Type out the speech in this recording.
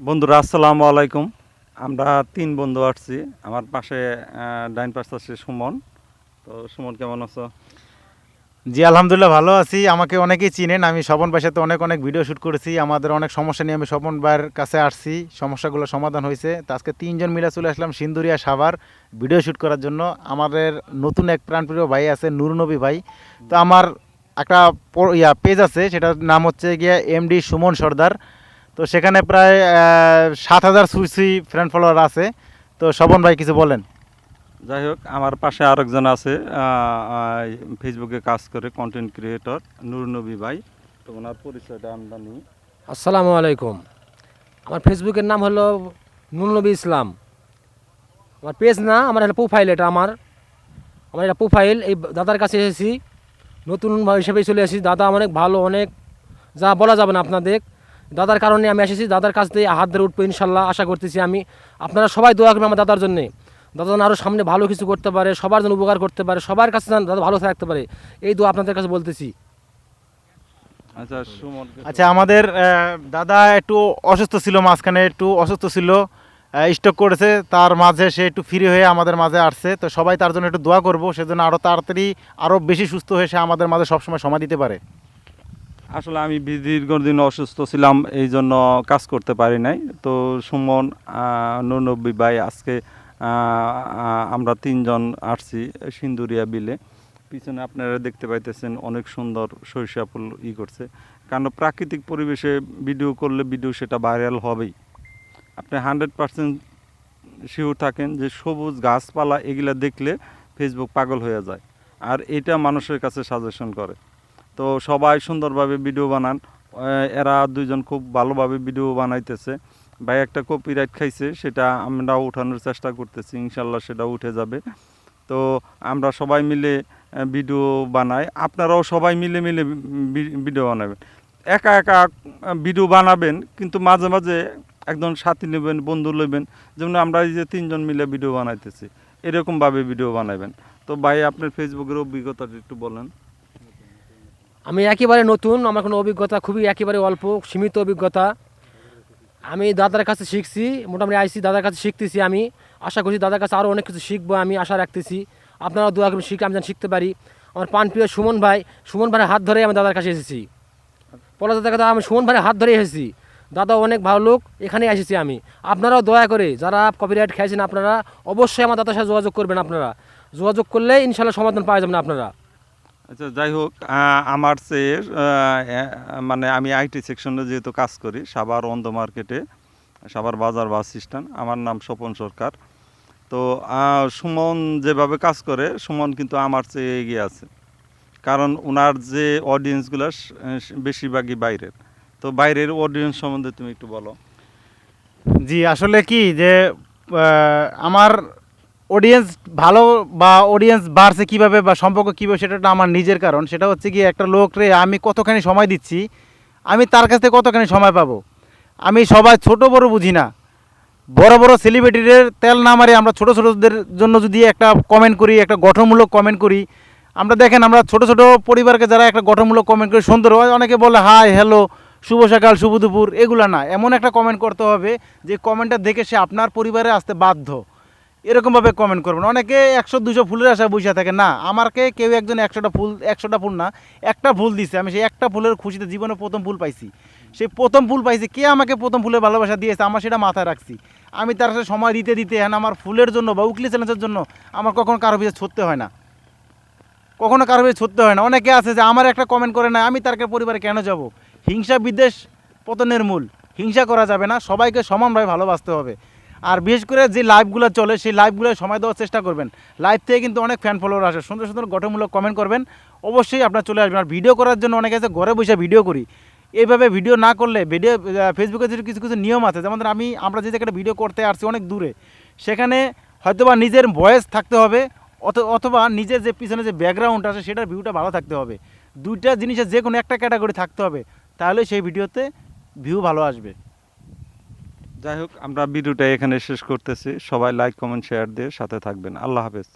বন্ধুরা, আসসালামু আলাইকুম। আমরা তিন বন্ধু আসছি। আমার পাশে ডাইন পাশে আছে সুমন। তো সুমন, কেমন আছো? জি, আলহামদুলিল্লাহ, ভালো আছি। আমাকে অনেকেই চিনেন। আমি স্বপন ভাইয়ের সাথে অনেক অনেক ভিডিও শ্যুট করেছি। আমাদের অনেক সমস্যা নিয়ে আমি স্বপন ভাইয়ের কাছে আসছি। সমস্যাগুলো সমাধান হয়েছে। তো আজকে তিনজন মিলে চলে আসলাম সিন্দুরিয়া সাভার ভিডিও শ্যুট করার জন্য। আমাদের নতুন এক প্রাণপ্রিয় ভাই আছে নূরনবী ভাই। তো আমার একটা ইয়া পেজ আছে। সেটার নাম হচ্ছে গিয়ে এমডি সুমন সর্দার। তো সেখানে প্রায় সাত হাজার সুই সুই ফ্রেন্ড ফলোয়ার আছে। তো স্বপন ভাই কিছু বলেন। যাই হোক আমার পাশে আরেকজন আছে ফেসবুকে কাজ করে কন্টেন্ট ক্রিয়েটর নূরনবী ভাই। তো ওনার পরিচয়টা আমরা নিই। আসসালামু আলাইকুম। আমার ফেসবুকের নাম হলো নুরনবী ইসলাম। আমার পেজ না আমার একটা প্রোফাইল এটা আমার। আমার এটা প্রোফাইল এই দাদার কাছে এসেছি। নতুন হিসেবে চলে এসেছি দাদা অনেক ভালো অনেক যা বলা যাবে না আপনাদের। দাদার কারণে আমি এসেছি দাদার কাছ থেকে হাত ধরে উঠবো ইনশাল্লাহ আশা করতেছি আমি। আপনারা সবাই দোয়া করবেন আমার দাদার জন্যে। দাদা যেন আরও সামনে ভালো কিছু করতে পারে সবার জন্য উপকার করতে পারে সবার কাছে যেন দাদা ভালো থাকতে পারে এই দোয়া আপনাদের কাছে বলতেছি। আচ্ছা আচ্ছা আমাদের দাদা একটু অসুস্থ ছিল মাঝখানে একটু অসুস্থ ছিল স্টক করেছে তার মাঝে সে একটু ফ্রি হয়ে আমাদের মাঝে আসছে তো সবাই তার জন্য একটু দোয়া করব সেজন্য আরও তাড়াতাড়ি আরও বেশি সুস্থ হয়ে সে আমাদের মাঝে সবসময় সময় দিতে পারে। আসলে আমি দীর্ঘদিন অসুস্থ ছিলাম এই জন্য কাজ করতে পারি নাই। তো সুমন আহ, ভাই আজকে আমরা তিনজন আসছি সিন্দুরিয়া বিলে। পিছনে আপনারা দেখতে পাইতেছেন অনেক সুন্দর সরিষা ফুল ই করছে। কারণ প্রাকৃতিক পরিবেশে ভিডিও করলে ভিডিও সেটা ভাইরাল হবেই। আপনি হান্ড্রেড পার্সেন্ট শিওর থাকেন যে সবুজ গাছপালা এগুলা দেখলে ফেসবুক পাগল হয়ে যায়। আর এটা মানুষের কাছে সাজেশন করে। তো সবাই সুন্দরভাবে ভিডিও বানান। এরা দুইজন খুব ভালোভাবে ভিডিও বানাইতেছে। ভাই একটা কপিরাইট খাইছে, সেটা আমরা উঠানোর চেষ্টা করতেছি, ইনশাল্লাহ সেটা উঠে যাবে। তো আমরা সবাই মিলে ভিডিও বানাই। আপনারাও সবাই মিলে মিলে ভিডিও বানাবেন। একা একা ভিডিও বানাবেন, কিন্তু মাঝে মাঝে একজন সাথী নেবেন, বন্ধু নেবেন। যেমন আমরা এই যে তিনজন মিলে ভিডিও বানাইতেছি, এরকমভাবে ভিডিও বানাবেন। তো ভাই, আপনার ফেসবুকের অভিজ্ঞতাটা একটু বলেন। আমি একেবারে নতুন, আমার কোনো অভিজ্ঞতা খুবই একেবারে অল্প, সীমিত অভিজ্ঞতা। আমি দাদার কাছে শিখছি, মোটামুটি আইসি, দাদার কাছে শিখতেছি আমি। আশা করছি দাদার কাছে আরও অনেক কিছু শিখব, আমি আশা রাখতেছি। আপনারাও দোয়া করবেন, শিখে আমি যেন শিখতে পারি। আমার পান প্রিয় সুমন ভাই, সুমন ভাইয়ের হাত ধরে আমি দাদার কাছে এসেছি। পলা দাদার কাছে আমি সুমন ভাইয়ের হাত ধরে এসেছি। দাদা অনেক ভালো লোক, এখানেই এসেছি আমি। আপনারাও দয়া করে, যারা কপিরাইট খেয়েছেন আপনারা, অবশ্যই আমার দাদার সাথে যোগাযোগ করবেন আপনারা। যোগাযোগ করলে ইনশাল্লাহ সমাধান পাওয়া যাবেন আপনারা। আচ্ছা যাই হোক আমার চেয়ে মানে আমি আইটি সেকশনে যেহেতু কাজ করি, সাভার অন্ধ মার্কেটে সাবার বাজার বাস স্ট্যান্ড, আমার নাম স্বপন সরকার। তো সুমন যেভাবে কাজ করে, সুমন কিন্তু আমার চেয়ে এগিয়ে আছে। কারণ ওনার যে অডিয়েন্সগুলো বেশিরভাগই বাইরের। তো বাইরের অডিয়েন্স সম্বন্ধে তুমি একটু বলো। জি, আসলে কি যে আমার অডিয়েন্স ভালো বা অডিয়েন্স বাড়ছে কীভাবে বা সম্পর্ক কীভাবে, সেটা আমার নিজের কারণ। সেটা হচ্ছে কি একটা লোকরে আমি কতখানি সময় দিচ্ছি, আমি তার কাছ থেকে কতখানি সময় পাবো? আমি সবাই ছোট বড় বুঝি না। বড় বড় সেলিব্রিটিদের তেল না মারে আমরা ছোট ছোটদের জন্য যদি একটা কমেন্ট করি, একটা গঠনমূলক কমেন্ট করি, আমরা দেখেন আমরা ছোট ছোট পরিবারকে যারা একটা গঠনমূলক কমেন্ট করি সুন্দর, হয় অনেকে বলে, হাই হ্যালো শুভ সকাল, শুভ দুপুর, এগুলো না। এমন একটা কমেন্ট করতে হবে যে কমেন্টটা দেখে সে আপনার পরিবারে আসতে বাধ্য। এরকমভাবে কমেন্ট করবেন। অনেকে একশো, দুশো ফুলের আশা বসে থাকে, না আমাকে কেউ একজন একশোটা ফুল একশোটা ফুল না, একটা ফুল দিছে। আমি সেই একটা ফুলের খুশিতে জীবনে প্রথম ফুল পাইছি। সেই প্রথম ফুল পাইছি, কে আমাকে প্রথম ফুলের ভালোবাসা দিয়েছে, আমার সেটা মাথায় রাখছি। আমি তার সাথে সময় দিতে দিতে হ্যাঁ আমার ফুলের জন্য বা উকলি চ্যালেঞ্জের জন্য আমার কখনো কারও পিছিয়ে ছুটতে হয় না। কখনো কারও পিছিয়ে ছুটতে হয় না। অনেকে আছে যে আমার একটা কমেন্ট করে না, আমি তার পরিবারে কেন যাব? হিংসা বিদ্বেষ পতনের মূল। হিংসা করা যাবে না, সবাইকে সমানভাবে ভালোবাসতে হবে। আর বিশেষ করে যে লাইভগুলো চলে, সেই লাইভগুলো সময় দেওয়ার চেষ্টা করবেন। লাইভ থেকে কিন্তু অনেক ফ্যান ফলোয়ার আসে। সুন্দর সুন্দর গঠনমূলক কমেন্ট করবেন। অবশ্যই আপনার চলে আসবেন। আর ভিডিও করার জন্য অনেকে আছে, ঘরে বসে ভিডিও করি। এইভাবে ভিডিও না করলে ভিডিও ফেসবুকে যে কিছু কিছু নিয়ম আছে। যেমন আমি, আমরা যে জায়গাটা ভিডিও করতে আসছি অনেক দূরে, সেখানে হয়তোবা নিজের ভয়েস থাকতে হবে, অথ- অথবা নিজের যে পিছনে যে ব্যাকগ্রাউন্ড আছে, সেটার ভিউটা ভালো থাকতে হবে। দুইটা জিনিসের যে কোনো একটা ক্যাটাগরি থাকতে হবে। তাহলে সেই ভিডিওতে ভিউ ভালো আসবে। যাই হোক, আমরা ভিডিওটা এখানে শেষ করতেছি। সবাই লাইক কমেন্ট শেয়ার দিয়ে সাথে থাকবেন। আল্লাহ হাফেজ।